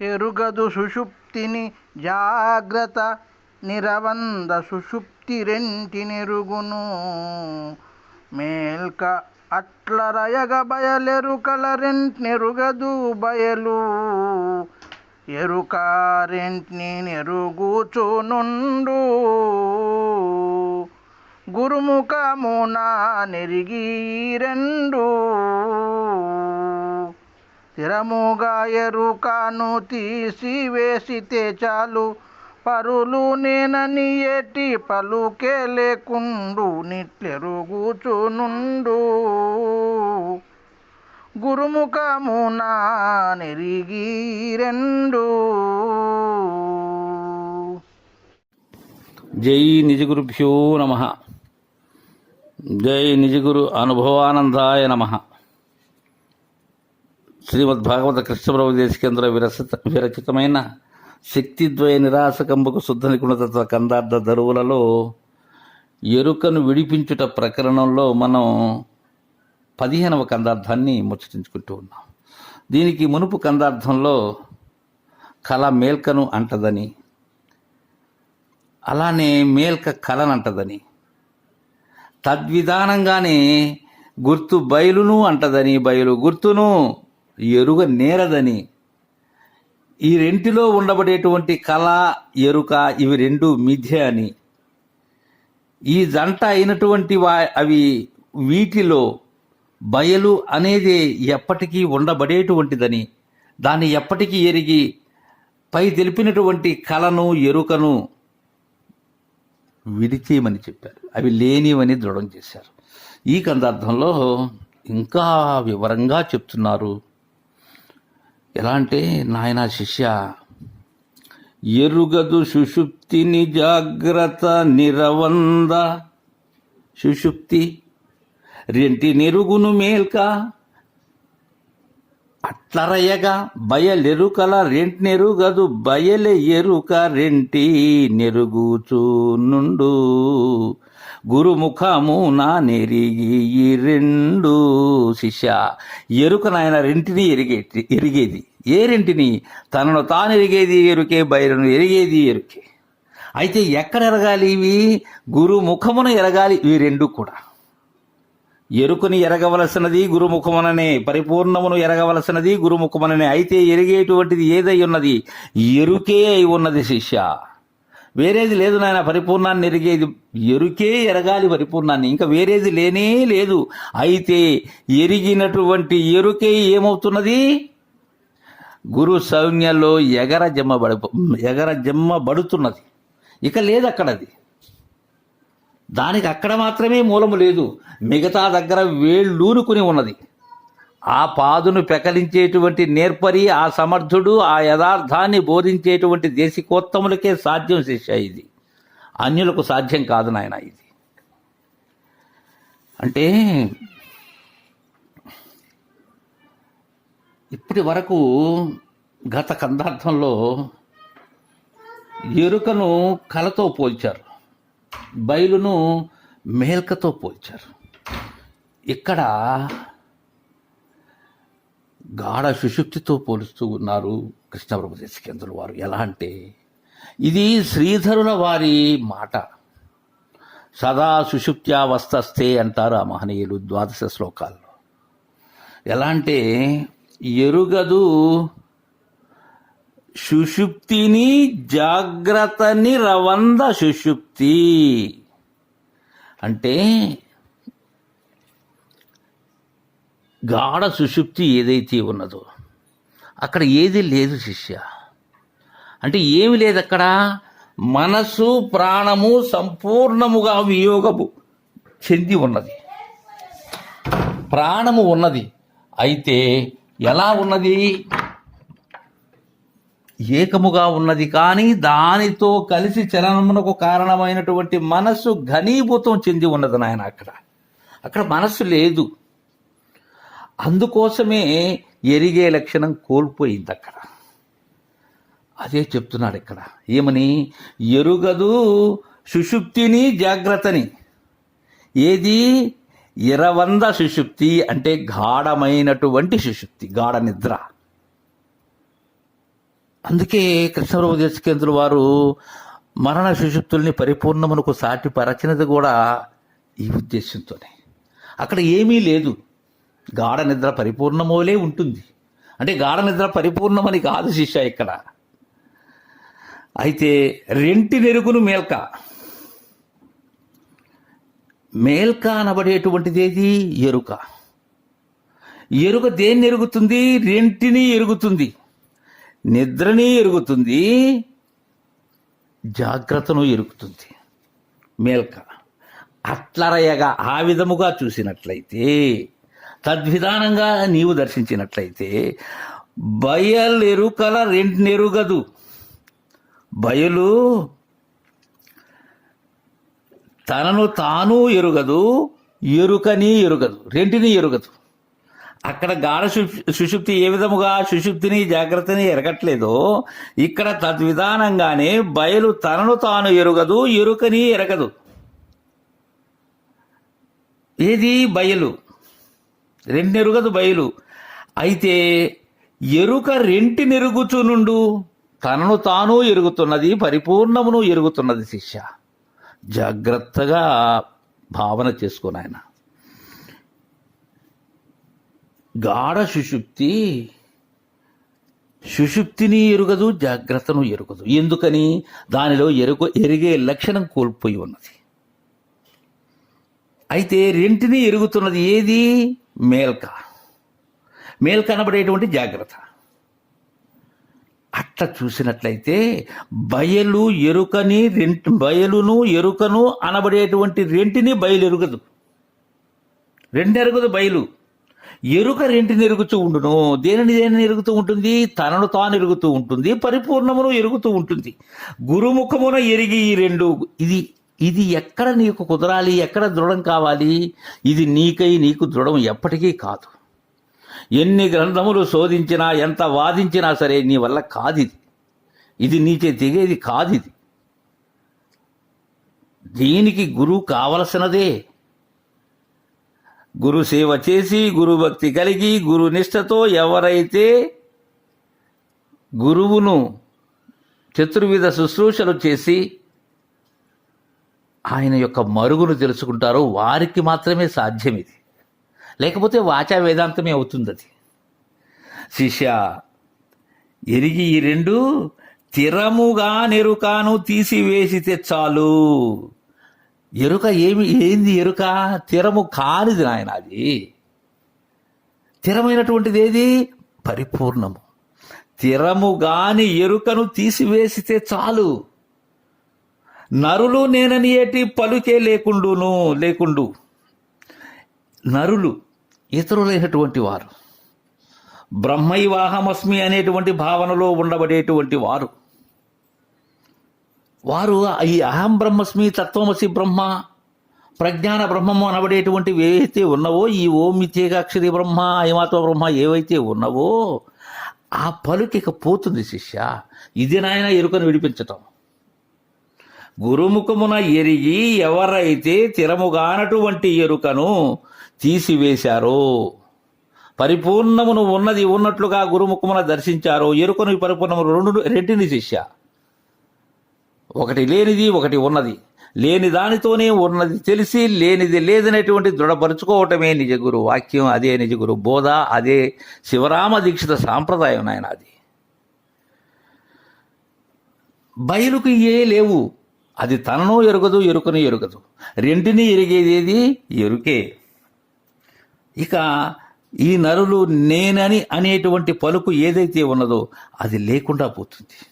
ఎరుగదు సుషుప్తిని జాగ్రత్త నిరవంద సుషుప్తి రెంటినెరుగును మేల్క అట్లరయగ బయలెరుకల రెంట్నెరుగదు బయలు. ఎరుక రెంట్ని నెరుగుచునుండు. గురుముఖమున నెరిగి రెండు. స్థిరముగా ఎరుకను తీసివేసితే చాలు. పరులు నేనని ఎట్టి పలుకే లేకుండు నిట్లెరుగుచునుండు గురుముఖమున నెరిగి రెండు. జై నిజగురుభ్యో నమ. జై నిజగురు అనుభవానందాయ నమ. శ్రీమద్భాగవత కృష్ణప్రభు దేశకేంద్ర విరచిత విరచితమైన శక్తిద్వయ నిరాశకంబకు శుద్ధ నిపుణతత్వ కందార్థ దరువులలో ఎరుకను విడిపించుట ప్రకరణంలో మనం పదిహేనవ కందార్థాన్ని ముచ్చటించుకుంటూ ఉన్నాం. దీనికి మునుపు కందార్థంలో కళ మేల్కను అంటదని అలానే మేల్క కలనంటదని తద్విధానంగానే గుర్తు బయలును అంటదని బయలు గుర్తును ఎరుగ నేరదని. ఈ రెంటిలో ఉండబడేటువంటి కళ ఎరుక ఇవి రెండు మిథ్య అని. ఈ జంట అయినటువంటి వా అవి వీటిలో బయలు అనేది ఎప్పటికీ ఉండబడేటువంటిదని. దాన్ని ఎప్పటికీ ఎరిగి పై తెలిపినటువంటి కళను ఎరుకను విడిచేయమని చెప్పారు. అవి లేనివని దృఢం చేశారు. ఈ కందార్థంలో ఇంకా వివరంగా చెప్తున్నారు ఎలా అంటే నాయన శిష్య ఎరుగదు సుషుప్తిని జాగ్రత్త నిరవంద. సుషుప్తి రెంటి నెరుగును మేల్క. అట్లరయగా బయలెరుకల రెంట్నెరుగదు బయలె ఎరుక రెంటి నెరుగుచూ నుండు గురుముఖము నా నెరిగి ఈ రెండు శిష్య. ఎరుక నాయన రెంటిని ఎరిగేటి ఎరిగేది. ఏ రెంటిని? తనను తాను ఎరిగేది ఎరుకే బయలును ఎరిగేది ఎరుకే. అయితే ఎక్కడ ఎరగాలి ఇవి? గురుముఖమును ఎరగాలి ఇవి రెండు కూడా. ఎరుకుని ఎరగవలసినది గురుముఖముననే పరిపూర్ణమును ఎరగవలసినది గురుముఖముననే. అయితే ఎరిగేటువంటిది ఏదై ఉన్నది? ఎరుకే అయి ఉన్నది శిష్య. వేరేది లేదు నాయన పరిపూర్ణాన్ని ఎరిగేది ఎరుకే ఎరగాలి పరిపూర్ణాన్ని. ఇంకా వేరేది లేనే లేదు. అయితే ఎరిగినటువంటి ఎరుకే ఏమవుతున్నది? గురు సౌన్యంలో ఎగర జమ్మబడి ఎగర జమ్మబడుతున్నది ఇక లేదు అక్కడది. దానికి అక్కడ మాత్రమే మూలము లేదు. మిగతా దగ్గర వేళ్ళూనుకుని ఉన్నది. ఆ పాదును పెకలించేటువంటి నేర్పరి ఆ సమర్థుడు ఆ యథార్థాన్ని బోధించేటువంటి దేశికోత్తములకే సాధ్యం శిష్య ఇది. అన్యులకు సాధ్యం కాదు నాయన ఇది. అంటే ఇప్పటి వరకు గత కందార్థంలో ఎరుకను కలతో పోల్చారు. బయలును మేల్కతో పోల్చారు. ఇక్కడ గాఢ సుషుప్తితో పోలుస్తూ ఉన్నారు కృష్ణప్రభు దేశకేంద్రుల వారు. ఎలా అంటే ఇది శ్రీధరుల వారి మాట. సదా సుషుప్త్యావస్థస్తే అంటారు ఆ మహనీయులు ద్వాదశ శ్లోకాల్లో. ఎలా అంటే ఎరుగదు సుషుప్తిని జాగ్రత్తని రవంద సుషుప్తి అంటే గాఢ సుషుప్తి ఏదైతే ఉన్నదో అక్కడ ఏది లేదు శిష్య. అంటే ఏమి లేదు అక్కడ? మనసు ప్రాణము సంపూర్ణముగా వియోగము చెంది ఉన్నది. ప్రాణము ఉన్నది. అయితే ఎలా ఉన్నది? ఏకముగా ఉన్నది కానీ దానితో కలిసి చలనమునకు కారణమైనటువంటి మనస్సు ఘనీభూతం చెంది ఉన్నది నాయన అక్కడ. అక్కడ మనస్సు లేదు. అందుకోసమే ఎరిగే లక్షణం కోల్పోయింది అక్కడ. అదే చెప్తున్నాడు ఇక్కడ. ఏమని? ఎరుగదు సుషుప్తిని జాగ్రత్తని. ఏది? ఇరవంద సుషుప్తి అంటే గాఢమైనటువంటి సుషుప్తి గాఢ నిద్ర. అందుకే కృష్ణప్రభు దేశకేంద్రుల వారు మరణ సుషుప్తుల్ని పరిపూర్ణమునకు సాటి పరచినది కూడా ఈ ఉద్దేశంతోనే. అక్కడ ఏమీ లేదు. గాఢ నిద్ర పరిపూర్ణమోలే ఉంటుంది. అంటే గాఢ నిద్ర పరిపూర్ణమని కాదు శిష్య ఇక్కడ. అయితే రెంటి నెరుగును మేల్క. మేల్క అనబడేటువంటిది ఏది ఎరుక. ఎరుక దేన్ని ఎరుగుతుంది? రెంటిని ఎరుగుతుంది. నిద్రని ఎరుగుతుంది. జాగ్రత్తను ఎరుగుతుంది. మేల్క. అట్లరయగా ఆ విధముగా చూసినట్లయితే తద్విధానంగా నీవు దర్శించినట్లయితే బయలెరుకల రెంట్నెరుగదు. బయలు తనను తాను ఎరుగదు ఎరుకని ఎరుగదు రెంటిని ఎరుగదు. అక్కడ గాఢ సుషుప్తి ఏ విధముగా సుషుప్తిని జాగ్రత్తని ఎరగట్లేదో ఇక్కడ తద్విధానంగానే బయలు తనను తాను ఎరుగదు ఎరుకని ఎరగదు. ఏది? బయలు. రెండెరుగదు బయలు. అయితే ఎరుక రెంటి నెరుగుచునుండు తనను తాను ఎరుగుతున్నది పరిపూర్ణమును ఎరుగుతున్నది శిష్య. జాగ్రత్తగా భావన చేసుకుని ఆయన గాఢ సుషుప్తి సుషుప్తిని ఎరుగదు జాగ్రత్తను ఎరుగదు. ఎందుకని? దానిలో ఎరుగు ఎరిగే లక్షణం కోల్పోయి ఉన్నది. అయితే రెంటిని ఎరుగుతున్నది ఏది? మేల్క. మేల్క అనబడేటువంటి జాగ్రత్త. అట్లా చూసినట్లయితే బయలు ఎరుకని రెంట్ బయలును ఎరుకను అనబడేటువంటి రెంటిని బయలు ఎరుగదు రెండెరుగుదు బయలు. ఎరుక రెంటిని ఎరుగుతూ ఉండును దేనిని దేనిని ఎరుగుతూ ఉంటుంది? తనను తాను ఎరుగుతూ ఉంటుంది పరిపూర్ణమును ఎరుగుతూ ఉంటుంది. గురుముఖమున ఎరిగి ఈ రెండు ఇది ఇది ఎక్కడ నీకు కుదరాలి? ఎక్కడ దృఢం కావాలి? ఇది నీకై నీకు దృఢం ఎప్పటికీ కాదు. ఎన్ని గ్రంథములు శోధించినా ఎంత వాదించినా సరే నీ వల్ల కాదు ఇది ఇది నీచే దిగేది కాదు ఇది దీనికి గురువు కావలసినదే. గురు సేవ చేసి గురుభక్తి కలిగి గురు నిష్టతో ఎవరైతే గురువును చతుర్విధ శుశ్రూషలు చేసి ఆయన యొక్క మరుగును తెలుసుకుంటారో వారికి మాత్రమే సాధ్యం ఇది లేకపోతే వాచా వేదాంతమే అవుతుంది అది శిష్య ఎరిగి ఈ రెండు తిరముగా నెరుకాను తీసివేసితే చాలు. ఎరుక ఏమి ఏంది ఎరుక? తిరము కానిది నాయన అది. తిరమైనటువంటిది ఏది? పరిపూర్ణము. తిరము గాని ఎరుకను తీసివేసితే చాలు. నరులు నేనని ఏటి పలుకే లేకుండును లేకుండు. నరులు ఇతరులైనటువంటి వారు. బ్రహ్మైవాహమస్మి అనేటువంటి భావనలో ఉండబడేటువంటి వారు. వారు ఈ అహం బ్రహ్మస్మి తత్వమసి బ్రహ్మ ప్రజ్ఞాన బ్రహ్మము అనబడేటువంటివి ఏవైతే ఉన్నవో ఈ ఓం ఇత్యేకాక్షరి బ్రహ్మ అయమాత్మ బ్రహ్మ ఏవైతే ఉన్నవో ఆ పలుకిక పోతుంది శిష్య. ఇది నాయన ఎరుకను విడిపించటం. గురుముఖమున ఎరిగి ఎవరైతే తిరముగానటువంటి ఎరుకను తీసివేశారో పరిపూర్ణమును ఉన్నది ఉన్నట్లుగా గురుముఖమున దర్శించారో ఎరుకను పరిపూర్ణము రెండు రెండిని శిష్య ఒకటి లేనిది ఒకటి ఉన్నది. లేని దానితోనే ఉన్నది తెలిసి లేనిది లేదనేటువంటి దృఢపరుచుకోవటమే నిజ గురు వాక్యం అదే నిజ గురు బోధ అదే శివరామ దీక్షిత సాంప్రదాయం నాయన అది. బయలుకు ఏ లేవు. అది తనను ఎరుగదు ఎరుకను ఎరుగదు. రెంటిని ఎరిగేది ఎరుకే. ఇక ఈ నరులు నేనని అనేటువంటి పలుకు ఏదైతే ఉన్నదో అది లేకుండా పోతుంది.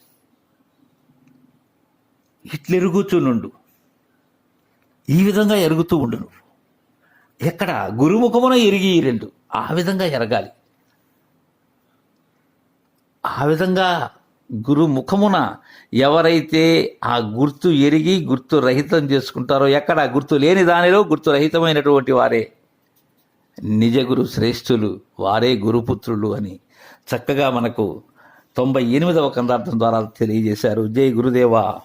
ఇట్లెరుగుచునుండు ఈ విధంగా ఎరుగుతూ ఉండు నువ్వు. ఎక్కడ గురుముఖమున ఎరిగి రెండు. ఆ విధంగా ఎరగాలి. ఆ విధంగా గురు ముఖమున ఎవరైతే ఆ గుర్తు ఎరిగి గుర్తు రహితం చేసుకుంటారో ఎక్కడ గుర్తు లేని దానిలో గుర్తు రహితమైనటువంటి వారే. నిజ గురు శ్రేష్ఠులు వారే గురుపుత్రులు అని చక్కగా మనకు తొంభై ఎనిమిదవ కందార్థం ద్వారా తెలియజేశారు. జై గురుదేవా.